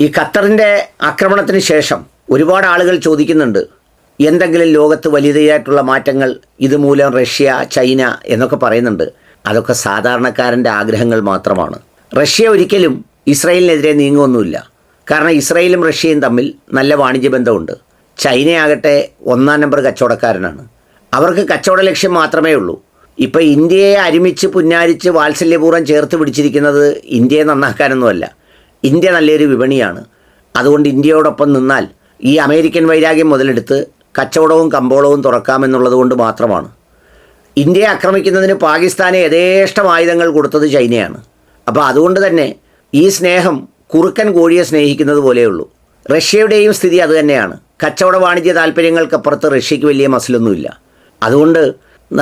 ഈ ഖത്തറിന്റെ ആക്രമണത്തിന് ശേഷം ഒരുപാട് ആളുകൾ ചോദിക്കുന്നുണ്ട് എന്തെങ്കിലും ലോകത്ത് വലിയതായിട്ടുള്ള മാറ്റങ്ങൾ ഇതുമൂലം റഷ്യ ചൈന എന്നൊക്കെ പറയുന്നുണ്ട്. അതൊക്കെ സാധാരണക്കാരന്റെ ആഗ്രഹങ്ങൾ മാത്രമാണ്. റഷ്യ ഒരിക്കലും ഇസ്രയേലിനെതിരെ നീങ്ങുമൊന്നുമില്ല കാരണം ഇസ്രയേലും റഷ്യയും തമ്മിൽ നല്ല വാണിജ്യ ബന്ധമുണ്ട്. ചൈനയാകട്ടെ ഒന്നാം നമ്പർ കച്ചവടക്കാരനാണ്. അവർക്ക് കച്ചവട ലക്ഷ്യം മാത്രമേ ഉള്ളൂ. ഇപ്പോൾ ഇന്ത്യയെ അരിമിച്ച് പുന്നാരിച്ച് വാത്സല്യപൂർവം ചേർത്ത് പിടിച്ചിരിക്കുന്നത് ഇന്ത്യയെ നന്നാക്കാനൊന്നുമല്ല. ഇന്ത്യ നല്ലൊരു വിപണിയാണ്. അതുകൊണ്ട് ഇന്ത്യയോടൊപ്പം നിന്നാൽ ഈ അമേരിക്കൻ വൈരാഗ്യം മുതലെടുത്ത് കച്ചവടവും കമ്പോളവും തുറക്കാമെന്നുള്ളത് കൊണ്ട് മാത്രമാണ്. ഇന്ത്യയെ ആക്രമിക്കുന്നതിന് പാകിസ്ഥാനെ യഥേഷ്ടം ആയുധങ്ങൾ കൊടുത്തത് ചൈനയാണ്. അപ്പോൾ അതുകൊണ്ട് തന്നെ ഈ സ്നേഹം കുറുക്കൻ കോഴിയെ സ്നേഹിക്കുന്നത് പോലെയുള്ളൂ. റഷ്യയുടെയും സ്ഥിതി അതുതന്നെയാണ് കച്ചവട വാണിജ്യ താല്പര്യങ്ങൾക്കപ്പുറത്ത് റഷ്യയ്ക്ക് വലിയ മസിലൊന്നുമില്ല. അതുകൊണ്ട്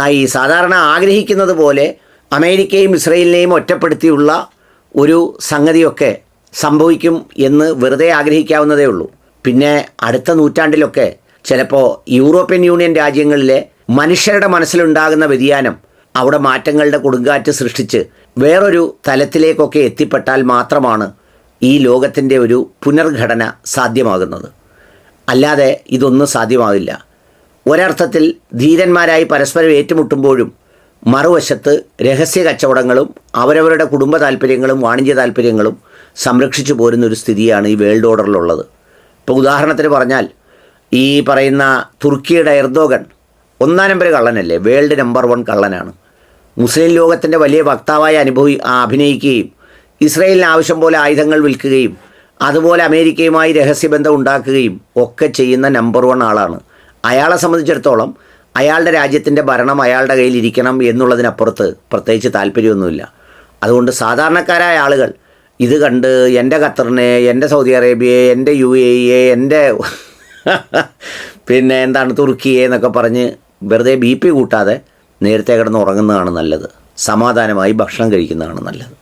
ഈ സാധാരണ ആഗ്രഹിക്കുന്നത് പോലെ അമേരിക്കയും ഇസ്രയേലിനെയും ഒറ്റപ്പെടുത്തിയുള്ള ഒരു സംഗതിയൊക്കെ സംഭവിക്കും എന്ന് വെറുതെ ആഗ്രഹിക്കാവുന്നതേ ഉള്ളൂ. പിന്നെ അടുത്ത നൂറ്റാണ്ടിലൊക്കെ ചിലപ്പോൾ യൂറോപ്യൻ യൂണിയൻ രാജ്യങ്ങളിലെ മനുഷ്യരുടെ മനസ്സിലുണ്ടാകുന്ന വ്യതിയാനം അവിടെ മാറ്റങ്ങളുടെ കൊടുങ്കാറ്റ് സൃഷ്ടിച്ച് വേറൊരു തലത്തിലേക്കൊക്കെ എത്തിപ്പെട്ടാൽ മാത്രമാണ് ഈ ലോകത്തിന്റെ ഒരു പുനർഘടന സാധ്യമാകുന്നത്. അല്ലാതെ ഇതൊന്നും സാധ്യമാവില്ല. ഒരർത്ഥത്തിൽ ധീരന്മാരായി പരസ്പരം ഏറ്റുമുട്ടുമ്പോഴും മറുവശത്ത് രഹസ്യ കച്ചവടങ്ങളും അവരവരുടെ കുടുംബ താല്പര്യങ്ങളും വാണിജ്യ താല്പര്യങ്ങളും സംരക്ഷിച്ചു പോരുന്ന ഒരു സ്ഥിതിയാണ് ഈ വേൾഡ് ഓർഡറിലുള്ളത്. ഇപ്പോൾ ഉദാഹരണത്തിന് പറഞ്ഞാൽ ഈ പറയുന്ന തുർക്കിയുടെ എർദോഗൻ ഒന്നാം നമ്പർ കള്ളനല്ലേ? വേൾഡ് നമ്പർ വൺ കള്ളനാണ്. മുസ്ലിം ലോകത്തിന്റെ വലിയ വക്താവായി അനുഭവി അഭിനയിക്കുകയും ഇസ്രയേലിന് ആവശ്യം പോലെ ആയുധങ്ങൾ വിൽക്കുകയും അതുപോലെ അമേരിക്കയുമായി രഹസ്യബന്ധം ഉണ്ടാക്കുകയും ഒക്കെ ചെയ്യുന്ന നമ്പർ വൺ ആളാണ്. അയാളെ സംബന്ധിച്ചിടത്തോളം അയാളുടെ രാജ്യത്തിന്റെ ഭരണം അയാളുടെ കയ്യിൽ ഇരിക്കണം എന്നുള്ളതിനപ്പുറത്ത് പ്രത്യേകിച്ച് താല്പര്യമൊന്നുമില്ല. അതുകൊണ്ട് സാധാരണക്കാരായ ആളുകൾ ഇത് കണ്ട് എന്റെ ഖത്തറിനെ എന്റെ സൗദി അറേബ്യയെ എന്റെ യു എ ഇയെ എന്റെ പിന്നെ എന്താണ് തുർക്കിയെ എന്നൊക്കെ പറഞ്ഞ് വെറുതെ ബി പി കൂട്ടാതെ നേരത്തെ കിടന്ന് ഉറങ്ങുന്നതാണ് നല്ലത്. സമാധാനമായി ഭക്ഷണം കഴിക്കുന്നതാണ് നല്ലത്.